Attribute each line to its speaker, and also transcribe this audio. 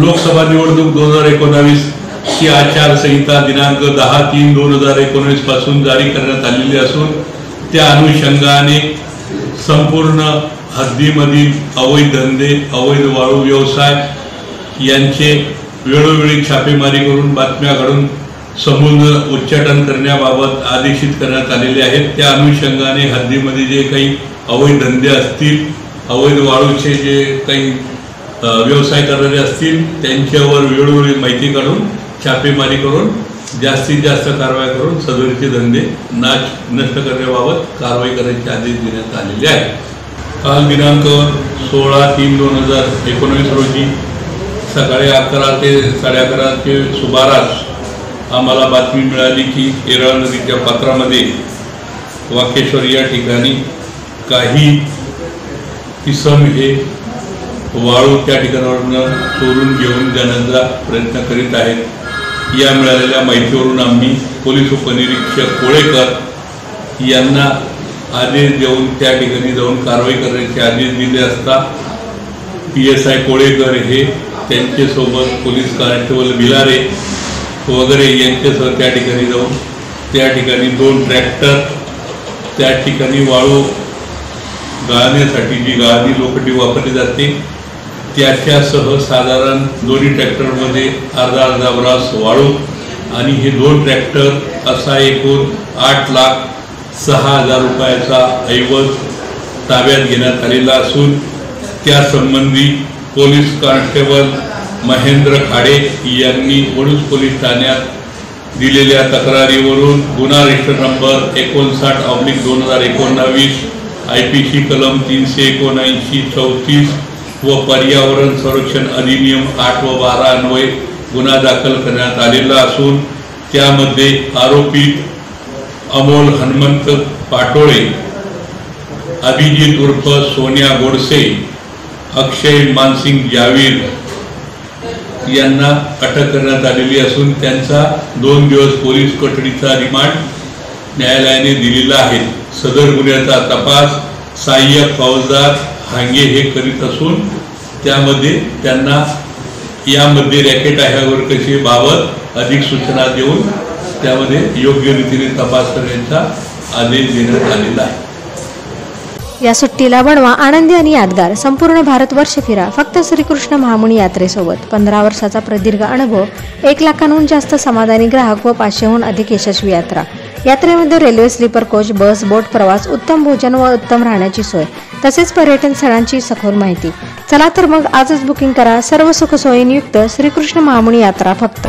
Speaker 1: लोकसभा निवडणूक दोन हजार एकोणावीस ही आचारसंहिता दिनांक दहा तीन दोन हजार एकोणीसपासून जारी करण्यात आलेली असून त्या अनुषंगाने संपूर्ण हद्दीमधील अवैध धंदे अवैध वाळू व्यवसाय यांचे वेळोवेळी छापेमारी करून बातम्या घडून समुद्र उच्चाटन करण्याबाबत आदेशित करण्यात आलेले आहेत. त्या अनुषंगाने हद्दीमध्ये जे काही अवैध धंदे असतील अवैध वाळूचे जे काही व्यवसाय करणारे असतील त्यांच्यावर वेळोवेळी माहिती काढून छापेमारी करून जास्तीत जास्त कारवाई करून सदरीचे धंदे नाच नष्ट करण्याबाबत कारवाई करायचे आदेश देण्यात आलेले आहेत. काल दिनांक सोळा तीन दोन हजार एकोणवीस रोजी सकाळी अकरा ते साडे अकरा ते सुमारास आम्हाला बातमी मिळाली की केरळ नदीच्या पात्रामध्ये वाकेश्वर या ठिकाणी काही किसम हे वाळू त्या ठिकाणावरून चोरून घेऊन जाण्याचा प्रयत्न करीत आहेत या मिळालेल्या माहितीवरून आम्ही पोलीस उपनिरीक्षक कोळेकर यांना आदेश देऊन त्या ठिकाणी जाऊन कारवाई करण्याचे आदेश दिले असता पी एस आय कोळेकर हे त्यांच्यासोबत पोलीस कॉन्स्टेबल भिलारे वगैरे यांच्यासह त्या ठिकाणी जाऊन त्या ठिकाणी दोन ट्रॅक्टर त्या ठिकाणी वाळू गाळण्यासाठी जी गाळणी लोखंडी वापरली जाते त्याच्यासह साधारण दोन्ही ट्रॅक्टरमध्ये अर्धा अर्धा ब्रास वाळू आणि हे दोन ट्रॅक्टर असा एकूण आठ लाख सहा हजार रुपयाचा ऐवज ताब्यात घेण्यात आलेला असून त्यासंबंधी पोलीस कॉन्स्टेबल महेंद्र खाडे यांनी वडूज पोलीस ठाण्यात दिलेल्या तक्रारीवरून गुन्हा रजिस्टर नंबर एकोणसाठ ऑब्लिक दोन हजार एकोणावीस आय पी सी कलम तीनशे एकोणऐंशी चौतीस व पर्यावरण संरक्षण अधिनियम आठ व बारा अन्वये गुन्हा दाखल करण्यात आलेला असून त्यामध्ये आरोपी अमोल हनुमंत पाटोळे अभिजित उर्फ सोन्या गोडसे अक्षय मानसिंग जावीर यांना अटक करण्यात आलेली असून त्यांचा दोन दिवस पोलीस कोठडीचा रिमांड न्यायालयाने दिलेला आहे. सदर गुन्ह्याचा तपास सहाय्यक फौजदार हांगे हे करीत असून त्यामध्ये त्यांना यामध्ये रॅकेट आहे कशी बाबत अधिक सूचना देऊन त्यामध्ये योग्य रीतीने तपास करण्याचा आदेश देण्यात आलेला आहे.
Speaker 2: या सुट्टीला बनवा आनंदी आणि यादगार संपूर्ण भारत वर्ष फिरा फक्त श्रीकृष्ण महामुनी यात्रेसोबत. पंधरा वर्षाचा प्रदीर्घ अनुभव एक लाखांहून जास्त समाधानी ग्राहक व पाचशेहून अधिक यशस्वी यात्रा. यात्रेमध्ये railway sleeper coach bus boat प्रवास उत्तम भोजन व उत्तम राहण्याची सोय तसेच पर्यटन स्थळांची सखोल माहिती. चला तर मग आजच बुकिंग करा. सर्व सुखसोयींयुक्त श्रीकृष्ण महामुनी यात्रा फक्त.